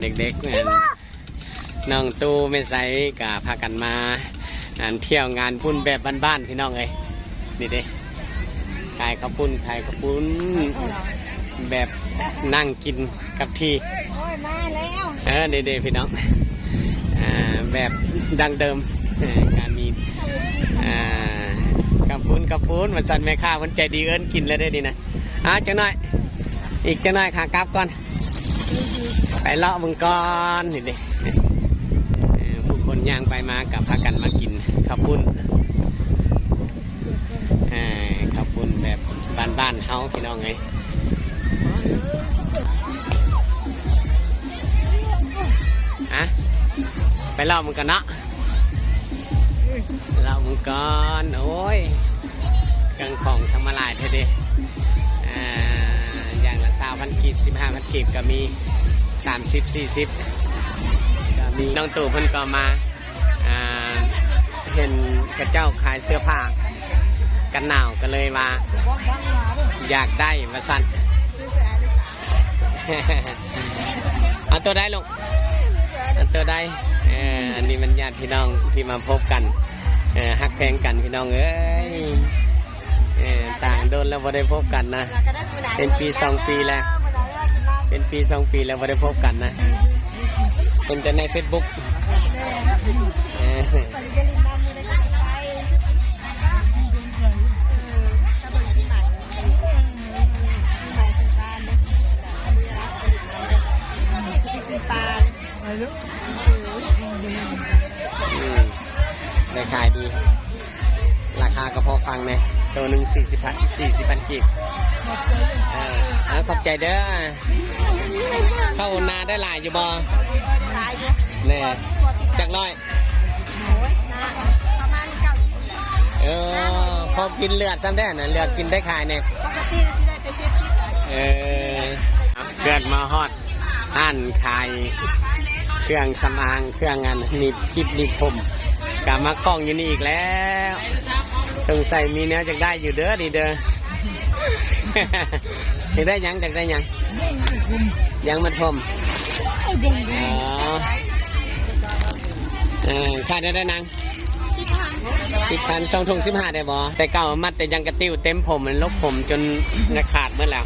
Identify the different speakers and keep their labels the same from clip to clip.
Speaker 1: เด็กๆเนี่ยน้องตู้ไม่ใส่กะพากันมาอันเที่ยวงานปุ้นแบบบ้านๆพี่น้องเอ้ยนี่เด้ขายข้าวปุ้นขายข้าวปุ้นแบบนั่งกินกับที่
Speaker 2: โอ้ยมาแล้ว
Speaker 1: เออเด็ๆพี่น้องอ่าแบบดังเดิมเออการมีอ่ากระปุ้นกระปุ้นมันสั่นแม่ค้ามันใจดีเอิ้นกินแล้วได้ดีนะอะจังหน่อยอีกจังหน่อยขากลับก่อน ไปเลาะมึงก่อนนี่ดิผู้คนย่างไปมากับพากันมากินข้าวปุ้นเออข้าวปุ้นแบบบ้านๆเฮาพี่น้องไงอะไปเลาะมึงกันเนาะเลาะมึงก่อนโอ้ยกังของสมลายเท่ดิอ่า พันกีบสิบห้าพันกีบก็มีสามสิบสี่สิบก็มีน้องตู่เพิ่นก็มาเห็นกระเจ้าขายเสื้อผ้ากันหนาวก็เลยมาอยากได้มาสั่นเอาตัวได้ลงเอาตัวได้อันนี้มันญาติพี่น้องที่มาพบกันฮักแพงกันพี่น้องเอ้ย เออต่างโดนแล้วบ่ได้พบกันนะ เป็นปีสองปีแล้ว เป็นปีสองปีแล้วไม่ได้พบกันนะเป็นแต่ในเฟซบุ๊กเอออืมได้ขายดี ราคาก็พอฟังเลย ตัวหนึ่งสี่สิบพันสี่สิบพันกีบเออเอาขอบใจเด้อเข้านาได้หลายอยู่บ่แน่จักร้อย
Speaker 2: ประมาณเก้าสิบ
Speaker 1: เออพอกินเลือดซ้ำได้น่ะเลือดกินได้ขายเนี่ย
Speaker 2: ปกติที่ได้ไปเจ็ดสิบ
Speaker 1: เออเกิดมาฮอดห้านขายเครื่องสำอางเครื่องงานหนีบกิบหนีบผมกลับมาคล้องอยู่นี่อีกแล้ว สงสัยมีแนวจากได้อยู่เด้อนี่เด้ออยากได้ยังอยากได้ยังยังมันผมอ๋อเออขายได้ได้นางสิบพันสองถุงสิบห้าได้บ่แต่เก่ามัดแต่ยังกระติ้วเต็มผมมันลบผมจนจะขาดเมื่อแล้ว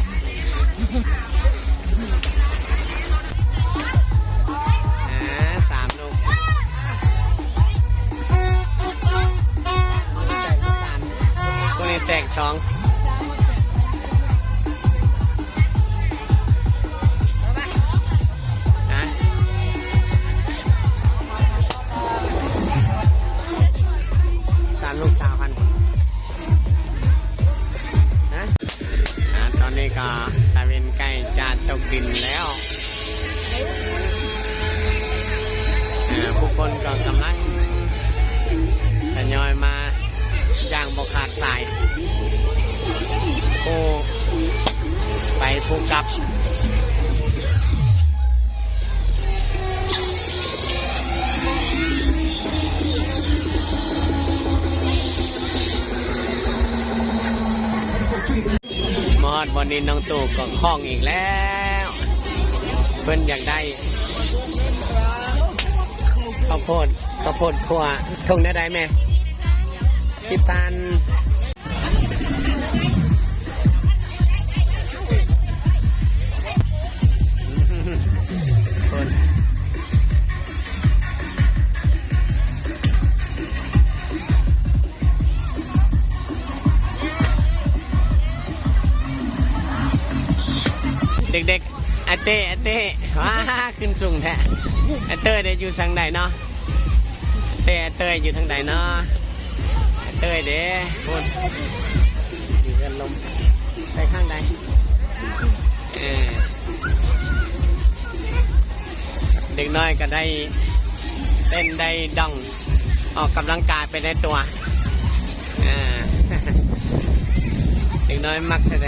Speaker 1: คนก็กำลังทยอยมาอย่างบกขาดสายผู้ไปผู้กลับมอดวันนี้น้องตู่ก็คล้องอีกแล้ว เพิ่นอยากได้าวโพดข้าวโพดขัวทงได้ได้ไหมสิบพันคนเด็กๆไอเต้ไอเต้ว้าขึ้นสูงแท้ไอเต้เดี๋ยวอยู่ทางใดเนาะ เต้เต้ยอยู่ทางใดเนาะเต้ยเด้คนอยู่กันลมไปข้างใดเออเด็กน้อยก็ได้เต้นได้ดองออกกำลังกายไปในตัวอ่าเด็กน้อยมักใช่ไ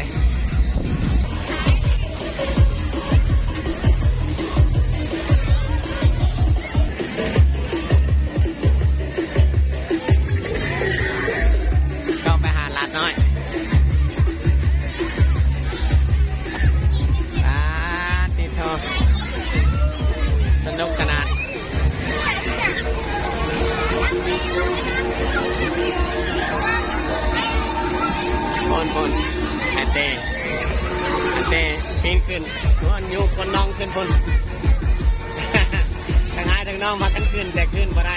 Speaker 1: เต้ปีนขึ้นคนอยู่คนน้องขึ้นคนทั้งหายทั้งน้องมากันขึ้นแต่ขึ้นบ่ได้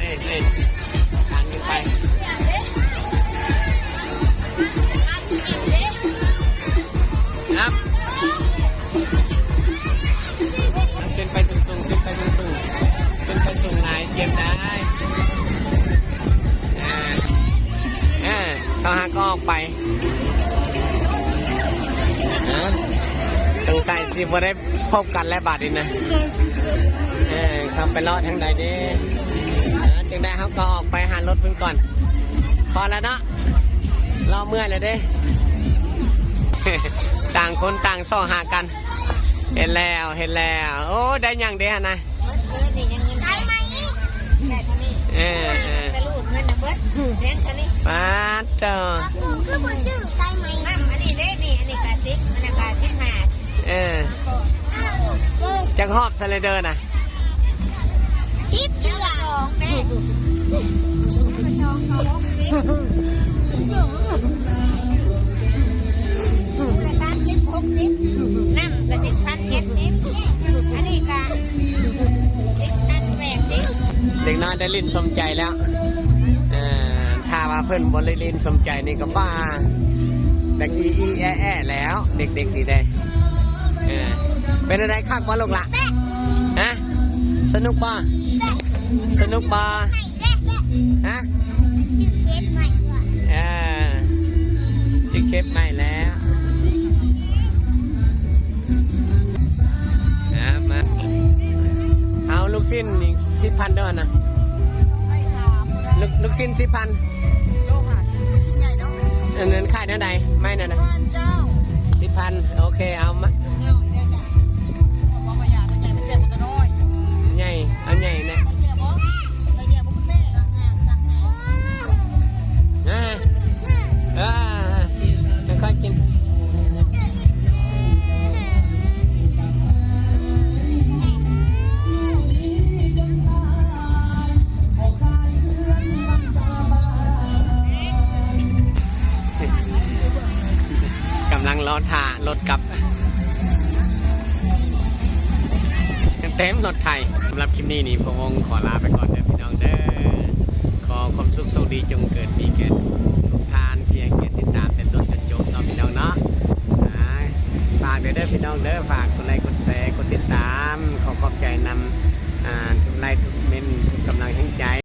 Speaker 1: นี่นี่ทางขึ้นไปครับขึ้นไปสูงๆขึ้นไปสูงๆขึ้นไปสูงไหนเทียมได้อ่าอ่าต้องหาก็ออกไป นะสงสัยสิบ่ได้พบกันแล้วบาดนี้นะเออคำไปเลาะทางใดเดีจึงได้เขาก็ออกไปหารถเพิ่นก่อน พอแล้วเนาะรอเมื่อยเลยเด้ ต่างคนต่างส่อหากัน เห็นแล้วเห็นแล้ว โอ้ได้หยังเด้ฮะนะ
Speaker 2: เบิดนี่ยังเงินได้ไหมได้เท่านี้
Speaker 1: เออเออ
Speaker 2: แต่ลูกเงินนะเบิดแบงค์เท่านี้
Speaker 1: ป้าดเจ้า
Speaker 2: ปูคือบ่ซื้อได้ไหม น้ำอันนี้เด้นี่อันนี้กะสิบอันนั้กะสิบหา
Speaker 1: เออจังหอบสไลเดอร์นะ
Speaker 2: สิบเถื่อสองแม่สองเขาลบสิบละสามสิบหกสิบน้ำกะสิบพันเจ็ดสิบอันนี้กะสิบพันแปดสิบ
Speaker 1: เด็กน้อยได้ลิ้นสมใจแล้วเออถ้าว่าเพื่อนบนได้ลิ้นสมใจนี่ก็บ้า แต่อีอีแอแอแล้ว เด็กๆนี่ได้เออเป็นอะไรคักวะลูกละฮะสนุกป่ะสนุกป่ะฮะเออจิเคปใหม่แล้วนะมาเอาลูกสิ้นอีกสิบพันเด้อนะลูกลูกสิ้นสิบพัน เงินค่าเท่าใดไม่นั่นนะสิบพันโอเคเอามา เต็มรถไทยสำหรับคลิปนี้นี่ผมองขอลาไปก่อนเด้อพี่น้องเด้อขอความสุขสวัดีจงเกิดมีเกิดทุกทานเพียงแก่ติดตามเป็นต้นจนจบเนาะพี่น้องเนาะฝากเด้อพี่น้องเด้อฝากกดไลค์กดแชร์กดติดตามขอขอบใจนำทุกไลค์ทุกเมนทุกกำลังแห่งใจ